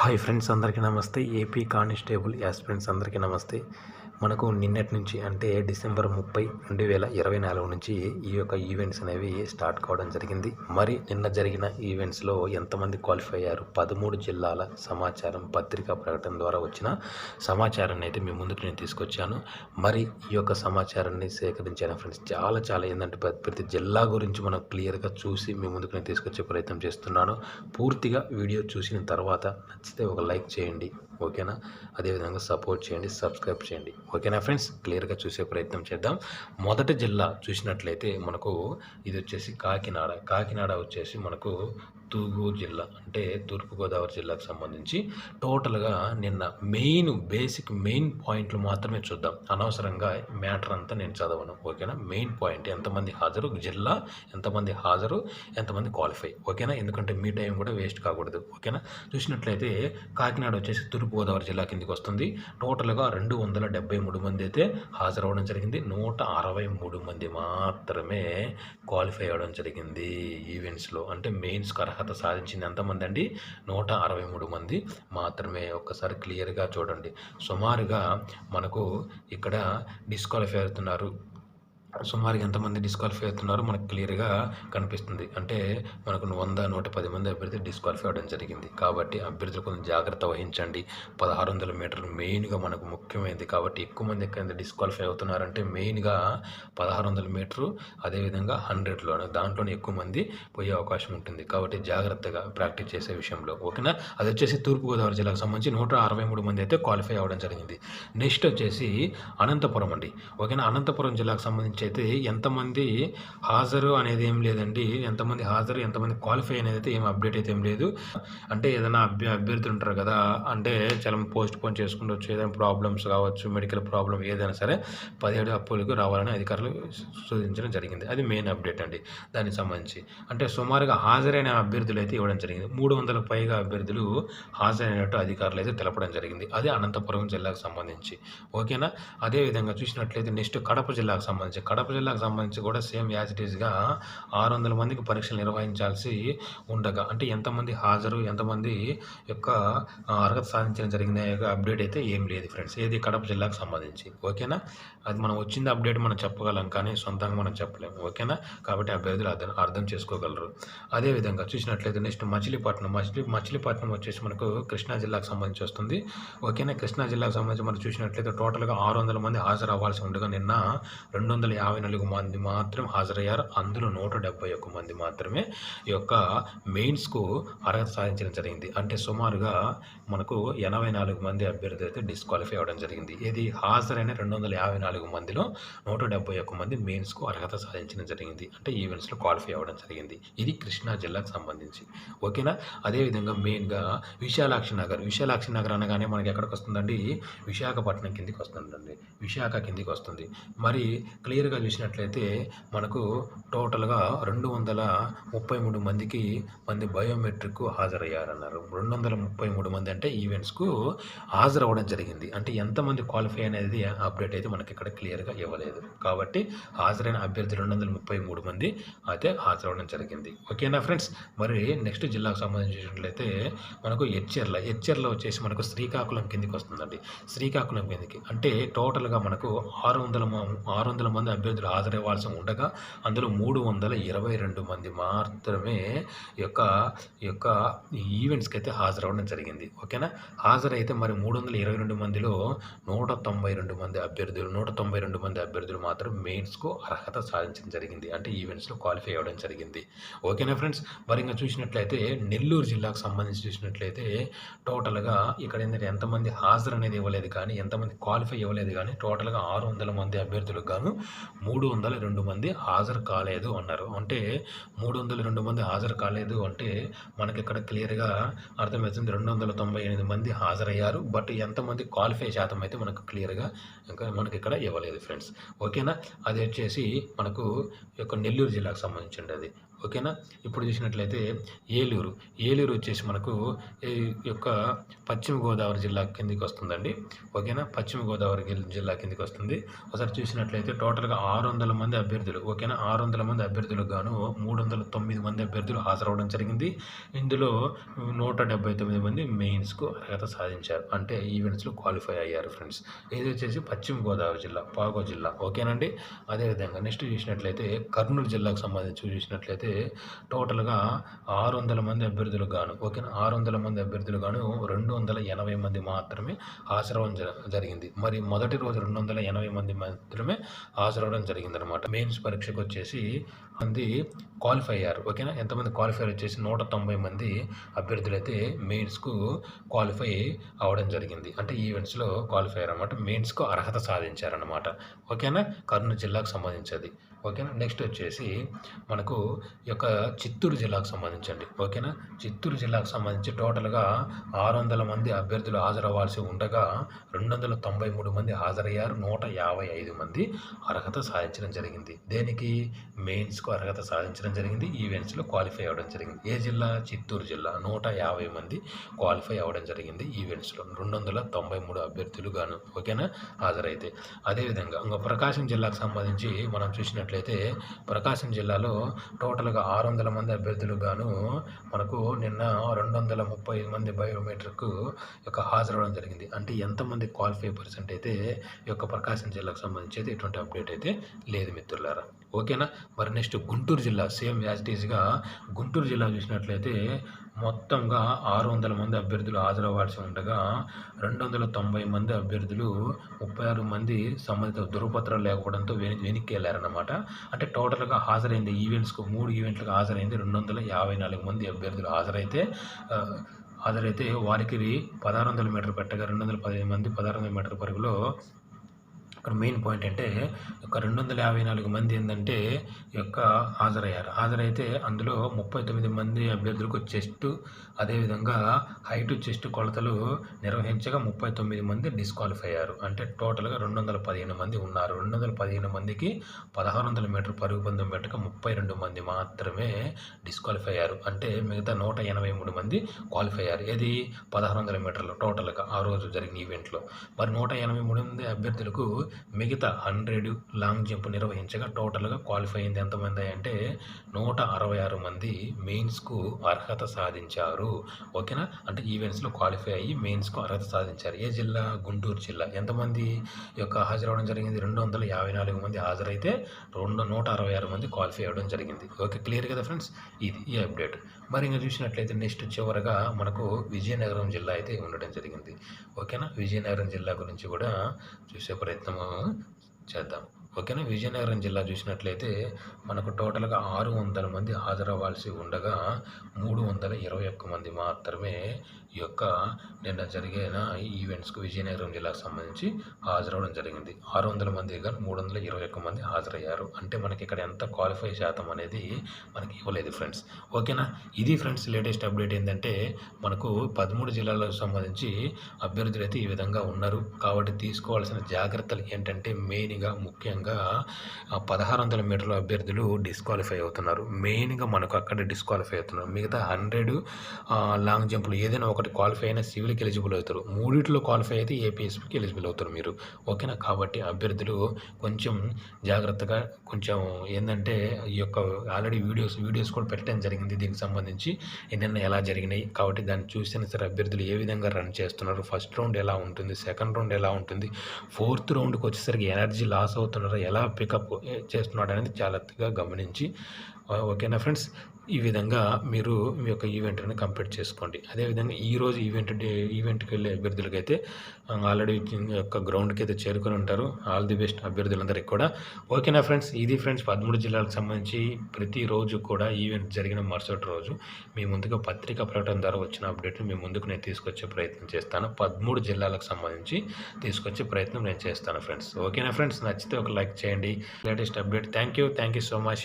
Hi friends అందరికీ నమస్తే AP constable aspirants అందరికీ నమస్తే. మనకు నిన్నటి నుంచి అంటే డిసెంబర్ ముప్పై రెండు వేల ఇరవై నాలుగు నుంచి ఈ యొక్క ఈవెంట్స్ అనేవి స్టార్ట్ కావడం జరిగింది. మరి నిన్న జరిగిన ఈవెంట్స్లో ఎంతమంది క్వాలిఫై అయ్యారు? పదమూడు జిల్లాల సమాచారం పత్రికా ప్రకటన ద్వారా వచ్చిన సమాచారాన్ని అయితే మీ ముందుకు నేను తీసుకొచ్చాను. మరి ఈ యొక్క సమాచారాన్ని సేకరించాను ఫ్రెండ్స్ చాలా చాలా ఏంటంటే ప్రతి- ప్రతి జిల్లా గురించి మనం క్లియర్గా చూసి మీ ముందుకు నేను తీసుకొచ్చే ప్రయత్నం చేస్తున్నాను. పూర్తిగా వీడియో చూసిన తర్వాత నచ్చితే ఒక లైక్ చేయండి. ఓకేనా? అదేవిధంగా సపోర్ట్ చేయండి సబ్స్క్రైబ్ చేయండి. ఓకేనా ఫ్రెండ్స్? క్లియర్గా చూసే ప్రయత్నం చేద్దాం. మొదటి జిల్లా చూసినట్లయితే మనకు ఇది వచ్చేసి కాకినాడ. కాకినాడ వచ్చేసి మనకు తూర్పు జిల్లా అంటే తూర్పుగోదావరి జిల్లాకు సంబంధించి టోటల్గా నిన్న మెయిన్ బేసిక్ మెయిన్ పాయింట్లు మాత్రమే చూద్దాం. అనవసరంగా మ్యాటర్ అంతా నేను చదవను ఓకేనా? మెయిన్ పాయింట్ ఎంతమంది హాజరు? జిల్లా ఎంతమంది హాజరు? ఎంతమంది క్వాలిఫై? ఓకేనా? ఎందుకంటే మీ టైం కూడా వేస్ట్ కాకూడదు ఓకేనా? చూసినట్లయితే కాకినాడ వచ్చేసి తూర్పుగోదావరి జిల్లా కిందికి వస్తుంది. టోటల్గా రెండు వందల డెబ్బై మూడు మంది అయితే హాజరవడం జరిగింది. నూట అరవై మూడు మంది మాత్రమే క్వాలిఫై అవ్వడం జరిగింది ఈవెంట్స్లో అంటే మెయిన్స్కి అర్హత సాధించింది ఎంతమంది అండి? నూట అరవై మూడు మంది. మాత్రమే ఒక్కసారి క్లియర్గా చూడండి. సుమారుగా మనకు ఇక్కడ డిస్క్వాలిఫై అవుతున్నారు సుమారుగా ఎంతమంది డిస్క్వాలిఫై అవుతున్నారో మనకు క్లియర్గా కనిపిస్తుంది. అంటే మనకు వంద నూట పది మంది అభ్యర్థి డిస్క్వాలిఫై అవ్వడం జరిగింది. కాబట్టి అభ్యర్థులు కొంచెం జాగ్రత్త వహించండి. పదహారు వందల మీటర్లు మెయిన్గా మనకు ముఖ్యమైనది. కాబట్టి ఎక్కువ మంది ఎక్కడ డిస్క్వాలిఫై అవుతున్నారంటే మెయిన్గా పదహారు వందల మీటరు అదేవిధంగా హండ్రెడ్లోనే దాంట్లోనే ఎక్కువ మంది పోయే అవకాశం ఉంటుంది. కాబట్టి జాగ్రత్తగా ప్రాక్టీస్ చేసే విషయంలో ఓకేనా? అది వచ్చేసి తూర్పుగోదావరి జిల్లాకు సంబంధించి నూట అరవై మూడు మంది అయితే క్వాలిఫై అవ్వడం జరిగింది. నెక్స్ట్ వచ్చేసి అనంతపురం అండి. ఓకేనా? అనంతపురం జిల్లాకు సంబంధించి అయితే ఎంతమంది హాజరు అనేది ఏం లేదండి. ఎంతమంది హాజరు ఎంతమంది క్వాలిఫై అనేది అయితే ఏం అప్డేట్ అయితే ఏం లేదు. అంటే ఏదైనా అభ్య అభ్యర్థులు ఉంటారు కదా అంటే చాలా పోస్ట్ పోన్ చేసుకుంటూ ఏదైనా ప్రాబ్లమ్స్ కావచ్చు మెడికల్ ప్రాబ్లం ఏదైనా సరే పదిహేడు అప్పులకు రావాలని అధికారులు సూచించడం జరిగింది. అది మెయిన్ అప్డేట్ అండి. దానికి సంబంధించి అంటే సుమారుగా హాజరైన అభ్యర్థులు అయితే ఇవ్వడం జరిగింది. మూడు వందల పైగా అభ్యర్థులు హాజరైనట్టు అధికారులు అయితే తెలపడం జరిగింది. అది అనంతపురం జిల్లాకు సంబంధించి. ఓకేనా? అదేవిధంగా చూసినట్లయితే నెక్స్ట్ కడప జిల్లాకు సంబంధించి. కడప జిల్లాకు సంబంధించి కూడా సేమ్ యాజ్ ఇట్ ఈస్గా ఆరు వందల మందికి పరీక్షలు నిర్వహించాల్సి ఉండగా అంటే ఎంతమంది హాజరు ఎంతమంది యొక్క అర్హత సాధించడం జరిగిన యొక్క అప్డేట్ అయితే ఏం లేదు ఫ్రెండ్స్. ఏది కడప జిల్లాకు సంబంధించి. ఓకేనా? అది మనం వచ్చింది అప్డేట్ మనం చెప్పగలం కానీ సొంతంగా మనం చెప్పలేము. ఓకేనా? కాబట్టి అభ్యర్థులు అర్థం అర్థం చేసుకోగలరు. అదేవిధంగా చూసినట్లయితే నెక్స్ట్ మచిలీపట్నం మచిలీ మచిలీపట్నం వచ్చేసి మనకు కృష్ణా జిల్లాకు సంబంధించి వస్తుంది. ఓకేనా? కృష్ణా జిల్లాకు సంబంధించి మనం చూసినట్లయితే టోటల్గా ఆరు వందల మంది హాజరు అవ్వాల్సి ఉండగా నిన్న రెండు వందల యాభై నాలుగు మంది మాత్రం హాజరయ్యారు. అందులో నూట డెబ్బై ఒక్క మంది మాత్రమే ఈ యొక్క మెయిన్స్కు అర్హత సాధించడం జరిగింది. అంటే సుమారుగా మనకు ఎనభై నాలుగు మంది అభ్యర్థులు అయితే డిస్క్వాలిఫై అవ్వడం జరిగింది. ఇది హాజరైన రెండు వందల యాభై నాలుగు మందిలో నూట డెబ్బై ఒక్క మంది మెయిన్స్కు అర్హత సాధించడం జరిగింది. అంటే ఈవెంట్స్లో క్వాలిఫై అవ్వడం జరిగింది. ఇది కృష్ణా జిల్లాకు సంబంధించి. ఓకేనా? అదేవిధంగా మెయిన్గా విశాలాక్షి నగర్. విశాలాక్షి నగర్ అనగానే మనకి ఎక్కడికి వస్తుందండి? విశాఖపట్నం కిందికి వస్తుందండి. విశాఖ కిందికి వస్తుంది. మరి క్లియర్గా చూసినట్లయితే మనకు టోటల్గా రెండు వందల ముప్పై మూడు మందికి మంది బయోమెట్రిక్ హాజరయ్యారన్నారు. రెండు వందల ముప్పై మూడు మంది అంటే ఈవెంట్స్కు హాజరవ్వడం జరిగింది. అంటే ఎంతమంది క్వాలిఫై అనేది అప్డేట్ అయితే మనకి ఇక్కడ క్లియర్గా ఇవ్వలేదు. కాబట్టి హాజరైన అభ్యర్థి రెండు వందల ముప్పై మూడు మంది అయితే హాజరవ్వడం జరిగింది. ఓకేనా ఫ్రెండ్స్? మరి నెక్స్ట్ జిల్లాకు సంబంధించినట్లయితే మనకు ఎచ్చెర్ల ఎచ్చెర్ల వచ్చేసి మనకు శ్రీకాకుళం కిందికి వస్తుందండి. శ్రీకాకుళం కిందికి. అంటే టోటల్గా మనకు ఆరు వందల ఆరు వందల మంది అభ్యర్థులు హాజరవ్వాల్సి ఉండగా అందులో మూడు వందల ఇరవై రెండు మంది మాత్రమే యొక్క ఈ యొక్క ఈవెంట్స్కి అయితే హాజరవ్వడం జరిగింది. ఓకేనా? హాజరైతే మరి మూడు వందల ఇరవై రెండు మందిలో నూట తొంభై రెండు మంది అభ్యర్థులు నూట తొంభై రెండు మంది అభ్యర్థులు మాత్రం మెయిన్స్కు అర్హత సాధించడం జరిగింది. అంటే ఈవెంట్స్లో క్వాలిఫై అవ్వడం జరిగింది. ఓకేనా ఫ్రెండ్స్? మరి ఇంకా చూసినట్లయితే నెల్లూరు జిల్లాకు సంబంధించి చూసినట్లయితే టోటల్గా ఇక్కడ ఏంటంటే ఎంతమంది హాజరు అనేది ఇవ్వలేదు కానీ ఎంతమంది క్వాలిఫై ఇవ్వలేదు కానీ టోటల్గా ఆరు వందల మంది అభ్యర్థులకు గాను మూడు వందల రెండు మంది హాజరు కాలేదు అన్నారు. అంటే మూడు వందల రెండు మంది హాజరు కాలేదు అంటే మనకి ఇక్కడ క్లియర్గా అర్థమవుతుంది రెండు వందల తొంభై ఎనిమిది మంది హాజరయ్యారు. బట్ ఎంతమంది క్వాలిఫై శాతం అయితే మనకు క్లియర్గా ఇంకా మనకి ఇక్కడ ఇవ్వలేదు ఫ్రెండ్స్. ఓకేనా? అది వచ్చేసి మనకు యొక్క నెల్లూరు జిల్లాకు సంబంధించింది అది. ఓకేనా? ఇప్పుడు చూసినట్లయితే ఏలూరు. ఏలూరు వచ్చేసి మనకు ఈ యొక్క పశ్చిమ గోదావరి జిల్లా కిందికి వస్తుందండి. ఓకేనా? పశ్చిమ గోదావరి జిల్లా కిందకి వస్తుంది. ఒకసారి చూసినట్లయితే టోటల్గా ఆరు వందల మంది అభ్యర్థులు ఓకేనా? ఆరు వందల మంది అభ్యర్థులకు గాను మూడు వందల తొమ్మిది మంది అభ్యర్థులు హాజరవడం జరిగింది. ఇందులో నూట డెబ్బై తొమ్మిది మంది మెయిన్స్కు అర్హత సాధించారు. అంటే ఈవెంట్స్లో క్వాలిఫై అయ్యారు ఫ్రెండ్స్. ఇది వచ్చేసి పశ్చిమ గోదావరి జిల్లా పాగో జిల్లా. ఓకేనండి? అదేవిధంగా నెక్స్ట్ చూసినట్లయితే కర్నూలు జిల్లాకు సంబంధించి చూసినట్లయితే టోటల్గా ఆరు వందల మంది అభ్యర్థులు గాను ఓకేనా? ఆరు వందల మంది అభ్యర్థులు గాను రెండు వందల ఎనభై మంది మాత్రమే హాజరవడం జ- జరిగింది. మరి మొదటి రోజు రెండు వందల ఎనభై మంది మాత్రమే హాజరవడం జరిగింది అనమాట మెయిన్స్ పరీక్షకు వచ్చేసి మంది క్వాలిఫై అయ్యారు ఓకేనా? ఎంతమంది క్వాలిఫై వచ్చేసి నూట తొంభై మంది అభ్యర్థులు అయితే మెయిన్స్కు క్వాలిఫై అవ్వడం జరిగింది. అంటే ఈవెంట్స్లో క్వాలిఫై అయ్యారు అనమాట మెయిన్స్కు అర్హత సాధించారనమాట ఓకేనా? కర్నూలు జిల్లాకు సంబంధించి ఓకేనా? నెక్స్ట్ వచ్చేసి మనకు ఈ యొక్క చిత్తూరు జిల్లాకు సంబంధించండి. ఓకేనా? చిత్తూరు జిల్లాకు సంబంధించి టోటల్గా ఆరు వందల మంది అభ్యర్థులు హాజరవ్వాల్సి ఉండగా రెండు వందల తొంభై మూడు మంది హాజరయ్యారు. నూట యాభై ఐదు మంది అర్హత సాధించడం జరిగింది. దేనికి? మెయిన్స్కు అర్హత సాధించడం జరిగింది. ఈవెంట్స్లో క్వాలిఫై అవ్వడం జరిగింది. ఏ జిల్లా? చిత్తూరు జిల్లా. నూట యాభై మంది క్వాలిఫై అవ్వడం జరిగింది ఈవెంట్స్లో. రెండు వందల తొంభై మూడు అభ్యర్థులు గాను ఓకేనా? హాజరైతే. అదేవిధంగా ఇంకా ప్రకాశం జిల్లాకు సంబంధించి మనం చూసుకున్నట్లయితే ప్రకాశం జిల్లాలో టోటల్గా ఆరు వందల మంది అభ్యర్థులు గాను మనకు నిన్న రెండు వందల ముప్పై మంది బయోమెట్రిక్ యొక్క హాజరవడం జరిగింది. అంటే ఎంతమంది క్వాలిఫై పర్సెంట్ అయితే ఈ యొక్క ప్రకాశం జిల్లాకు సంబంధించి అయితే ఎటువంటి అప్డేట్ అయితే లేదు మిత్రులారా. ఓకేనా? మరి నెక్స్ట్ గుంటూరు జిల్లా సేమ్ యాజిటీస్గా గుంటూరు జిల్లా చూసినట్లయితే మొత్తంగా ఆరు వందల మంది అభ్యర్థులు హాజరవ్వాల్సి ఉండగా రెండు వందల తొంభై మంది అభ్యర్థులు ముప్పై ఆరు మంది సంబంధిత ధృవపత్రాలు లేకపోవడంతో వెని వెనక్కి వెళ్ళారన్నమాట అంటే టోటల్గా హాజరైంది ఈవెంట్స్కు మూడు ఈవెంట్లకు హాజరైంది రెండు వందల యాభై నాలుగు మంది అభ్యర్థులు హాజరైతే హాజరైతే వారికి పదహారు వందల మీటర్ పెట్టగా రెండు వందల పదిహేను మంది పదహారు వందల మీటర్ పరుగులో ఇక్కడ మెయిన్ పాయింట్ అంటే ఒక రెండు వందల యాభై నాలుగు మంది ఏంటంటే ఈ యొక్క హాజరయ్యారు. హాజరైతే అందులో ముప్పై తొమ్మిది మంది అభ్యర్థులకు చెస్ట్ అదేవిధంగా హైట్ చెస్ట్ కొలతలు నిర్వహించగా ముప్పై తొమ్మిది మంది డిస్క్వాలిఫై అయ్యారు అంటే టోటల్గా రెండు వందల పదిహేను మంది ఉన్నారు. రెండు వందల పదిహేను మందికి పదహారు వందల మీటర్ పరుగు పందెం పెట్టక ముప్పై రెండు మంది మాత్రమే డిస్క్వాలిఫై అయ్యారు అంటే మిగతా నూట ఎనభై మూడు మంది క్వాలిఫై అయ్యారు ఏది? పదహారు వందల మీటర్లు టోటల్గా ఆ రోజు జరిగిన ఈవెంట్లో మరి నూట ఎనభై మూడు మంది అభ్యర్థులకు మిగతా హండ్రెడ్ లాంగ్ జంప్ నిర్వహించగా టోటల్గా క్వాలిఫై అయింది ఎంతమంది అంటే నూట అరవై ఆరు మంది మెయిన్స్కు అర్హత సాధించారు. ఓకేనా? అంటే ఈవెంట్స్లో క్వాలిఫై అయ్యి మెయిన్స్కు అర్హత సాధించారు. ఏ జిల్లా? గుంటూరు జిల్లా. ఎంతమంది యొక్క హాజరవడం జరిగింది? రెండు వందల యాభై నాలుగు మంది హాజరైతే రెండు నూట అరవై ఆరు మంది క్వాలిఫై అవ్వడం జరిగింది. ఓకే క్లియర్ కదా ఫ్రెండ్స్? ఇది ఈ అప్డేట్. మరి ఇంకా చూసినట్లయితే నెక్స్ట్ చివరగా మనకు విజయనగరం జిల్లా అయితే ఉండడం జరిగింది. ఓకేనా? విజయనగరం జిల్లా గురించి కూడా చూసే ప్రయత్నం చేద్దాం. ఓకేనా? విజయనగరం జిల్లా చూసినట్లయితే మనకు టోటల్గా ఆరు వందల మంది హాజరవ్వాల్సి ఉండగా మూడు వందల ఇరవై ఒక్క మంది మాత్రమే ఈ యొక్క నిన్న జరిగిన ఈవెంట్స్కు విజయనగరం జిల్లాకు సంబంధించి హాజరవడం జరిగింది. ఆరు వందల మంది కానీ మూడు వందల ఇరవై ఒక్క మంది హాజరయ్యారు. అంటే మనకి ఇక్కడ ఎంత క్వాలిఫై శాతం అనేది మనకి ఇవ్వలేదు ఫ్రెండ్స్. ఓకేనా? ఇది ఫ్రెండ్స్ లేటెస్ట్ అప్డేట్ ఏంటంటే మనకు పదమూడు జిల్లాలకు సంబంధించి అభ్యర్థులు అయితే ఈ విధంగా ఉన్నారు. కాబట్టి తీసుకోవాల్సిన జాగ్రత్తలు ఏంటంటే మెయిన్గా ముఖ్యంగా ఆ పదహారు వందల మీటర్ల అభ్యర్థులు డిస్క్వాలిఫై అవుతున్నారు. మెయిన్గా మనకు అక్కడ డిస్క్వాలిఫై అవుతున్నారు. మిగతా హండ్రెడ్ లాంగ్ జంప్లు ఏదైనా ఒకటి క్వాలిఫై అయినా సివిల్కి ఎలిజిబుల్ అవుతారు. మూడిట్లో క్వాలిఫై అయితే ఏపీఎస్పీకి ఎలిజిబుల్ అవుతారు మీరు. ఓకేనా? కాబట్టి అభ్యర్థులు కొంచెం జాగ్రత్తగా కొంచెం ఏంటంటే ఈ యొక్క ఆల్రెడీ వీడియోస్ వీడియోస్ కూడా పెట్టడం జరిగింది. దీనికి సంబంధించి ఎన్నెన్న ఎలా జరిగినాయి? కాబట్టి దాన్ని చూసిన సరే అభ్యర్థులు ఏ విధంగా రన్ చేస్తున్నారు? ఫస్ట్ రౌండ్ ఎలా ఉంటుంది? సెకండ్ రౌండ్ ఎలా ఉంటుంది? ఫోర్త్ రౌండ్కి వచ్చేసరికి ఎనర్జీ లాస్ అవుతున్నారు. ఎలా పికప్ చేస్తున్నాడు అనేది జాగ్రత్తగా గమనించి ఓకేనా ఫ్రెండ్స్? ఈ విధంగా మీరు మీ యొక్క ఈవెంట్ని కంప్లీట్ చేసుకోండి. అదేవిధంగా ఈరోజు ఈవెంట్ డే ఈవెంట్కి వెళ్ళే అభ్యర్థులకైతే ఆల్రెడీ యొక్క గ్రౌండ్కి అయితే చేరుకొని ఉంటారు. ఆల్ ది బెస్ట్ అభ్యర్థులందరికీ కూడా. ఓకేనా ఫ్రెండ్స్? ఇది ఫ్రెండ్స్ పదమూడు జిల్లాలకు సంబంధించి ప్రతిరోజు కూడా ఈవెంట్ జరిగిన మరుసటి రోజు మీ ముందుగా పత్రికా ప్రకటన ద్వారా వచ్చిన అప్డేట్ని మీ ముందుకు నేను తీసుకొచ్చే ప్రయత్నం చేస్తాను. పదమూడు జిల్లాలకు సంబంధించి తీసుకొచ్చే ప్రయత్నం నేను చేస్తాను ఫ్రెండ్స్. ఓకేనా ఫ్రెండ్స్? నచ్చితే ఒక లైక్ చేయండి. Latest update. Thank you. Thank you so much.